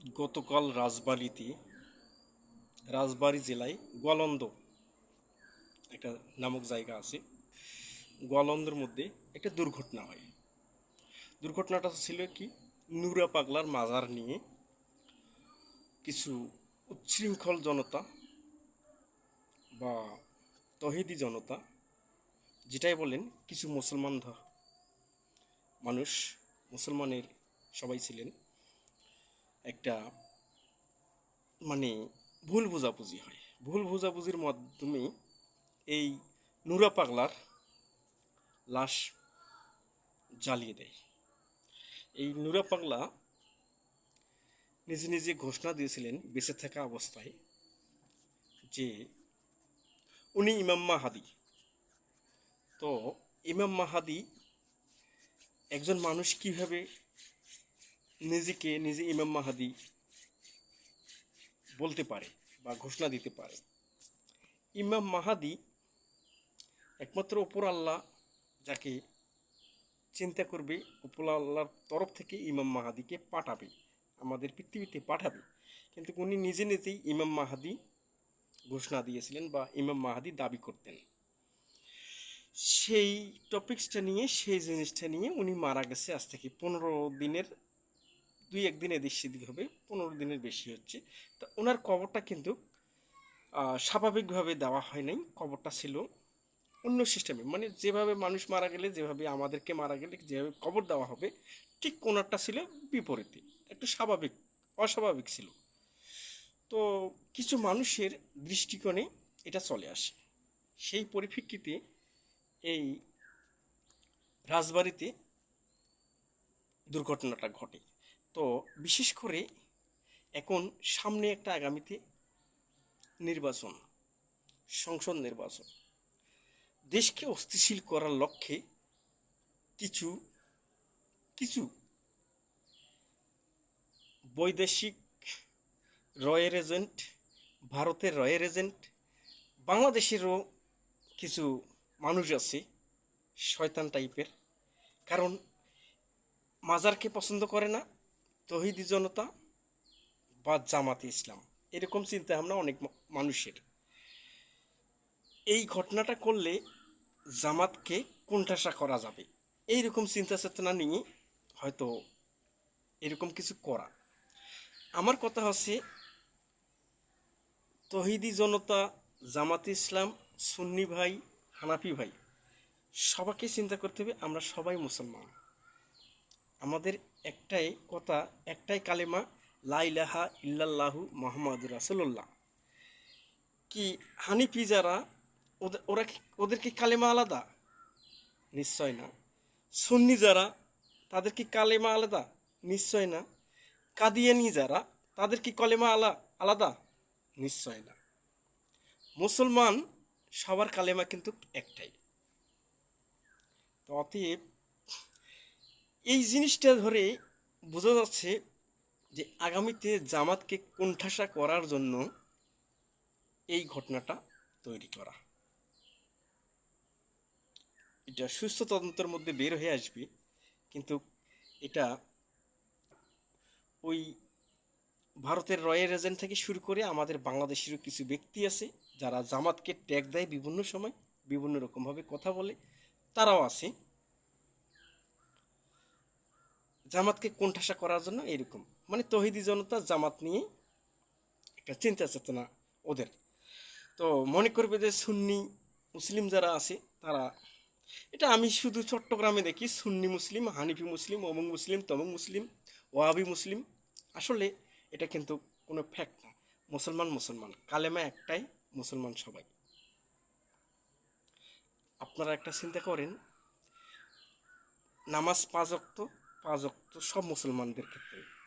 গতকাল রাজবাড়িতে, রাজবাড়ি জেলায় গোয়ালন্দ একটা নামক জায়গা আছে। গোয়ালন্দের মধ্যে একটা দুর্ঘটনা হয়। দুর্ঘটনাটা ছিল কি, নুরা পাগলার মাজার নিয়ে কিছু উচ্ছৃঙ্খল জনতা বা তহিদি জনতা, যেটাই বলেন, কিছু মুসলমান মানুষ, মুসলমানের সবাই ছিলেন। একটা মানে ভুল বোঝাবুঝি হয়। ভুল বোঝাবুঝির মাধ্যমে এই নুরা পাগলার লাশ জ্বালিয়ে দেয়। এই নুরা পাগলা নিজে নিজে ঘোষণা দিয়েছিলেন বেঁচে থাকা অবস্থায় যে উনি ইমাম মাহাদি। তো ইমাম মাহাদি একজন মানুষ কীভাবে নিজেকে নিজে ইমাম মাহাদি বলতে পারে বা ঘোষণা দিতে পারে। ইমাম মাহাদি একমাত্র ওপর আল্লাহ যাকে চিন্তা করবে, উপর আল্লাহর তরফ থেকে ইমাম মাহাদিকে পাঠাবে, আমাদের পৃথিবীতে পাঠাবে। কিন্তু উনি নিজে নিজেই ইমাম মাহাদি ঘোষণা দিয়েছিলেন বা ইমাম মাহাদি দাবি করতেন। সেই টপিক্সটা নিয়ে, সেই জিনিসটা নিয়ে উনি মারা গেছে আজ থেকে পনেরো দিনের দুই একদিন এদিক সেদিক হবে, পনেরো দিনের বেশি হচ্ছে। তা ওনার কবরটা কিন্তু স্বাভাবিকভাবে দেওয়া হয় নাই, কবরটা ছিল অন্য সিস্টেমে। মানে যেভাবে মানুষ মারা গেলে, যেভাবে আমাদেরকে মারা গেলে, যেভাবে কবর দেওয়া হবে, ঠিক কোনারটা ছিল বিপরীতে, একটু স্বাভাবিক, অস্বাভাবিক ছিল। তো কিছু মানুষের দৃষ্টিকোণে এটা চলে আসে। সেই পরিপ্রেক্ষিতে এই রাজবাড়িতে দুর্ঘটনাটা ঘটে। তো বিশেষ করে এখন সামনে একটা আগামীতে নির্বাচন, সংসদ নির্বাচন। দেশকে অস্থিতিশীল করার লক্ষ্যে কিছু কিছু বৈদেশিক রয়ের এজেন্ট, ভারতের রয়ের এজেন্ট, বাংলাদেশেরও কিছু মানুষ আছে, শয়তান টাইপের। কারণ মাজারকে পছন্দ করে না তহিদি জনতা বা জামাতে ইসলাম। এরকম চিন্তা ভাবনা অনেক মানুষের। এই ঘটনাটা করলে জামাতকে কোণঠাসা করা যাবে। এইরকম চিন্তা চেতনা নিয়ে হয়তো এরকম কিছু করা। আমার কথা হচ্ছে, তহিদি জনতা, জামাতে ইসলাম, সুন্নি ভাই, হানাফি ভাই, সবাইকে চিন্তা করতে হবে আমরা সবাই মুসলমান। আমাদের একটাই কথা, একটাই কালেমা লাইলাহা ইল্লাল্লাহু মোহাম্মদ রাসুল্লাহ কি হানিফি যারা ওদের ওরা ওদের কি কালেমা আলাদা? নিশ্চয় না। সুন্নি যারা, তাদের কি কালেমা আলাদা? নিশ্চয় না। কাদিয়ানি যারা, তাদের কি কলেমা আলা আলাদা? নিশ্চয় না। মুসলমান সবার কালেমা কিন্তু একটাই। তো এই জিনিসটা ধরে বোঝা যাচ্ছে যে আগামীতে জামাতকে কোণঠাসা করার জন্য এই ঘটনাটা তৈরি করা। এটা সুস্থ তদন্তের মধ্যে বের হয়ে আসবে, কিন্তু এটা ওই ভারতের রয়্যাল এজেন্ট থেকে শুরু করে আমাদের বাংলাদেশেরও কিছু ব্যক্তি আছে যারা জামাতকে ট্যাগ দেয় বিভিন্ন সময়, বিভিন্ন রকমভাবে কথা বলে, তারাও আছে। জামাতকে কোণঠাসা করার জন্য এরকম মানে তহিদি জনতা জামাত নিয়ে একটা চিন্তা চেতনা ওদের। তো মনে করবে যে সুন্নি মুসলিম যারা আছে, তারা এটা আমি শুধু চট্টগ্রামে দেখি, সুন্নি মুসলিম, হানিফি মুসলিম, অমুক মুসলিম, তমুক মুসলিম ওয়াবি মুসলিম। আসলে এটা কিন্তু কোনো ফ্যাক্ট না। মুসলমান মুসলমান, কালেমা একটাই, মুসলমান সবাই। আপনারা একটা চিন্তা করেন, নামাজ পাঁচ অক্ত পাঁচ সব মুসলমানদের ক্ষেত্রে।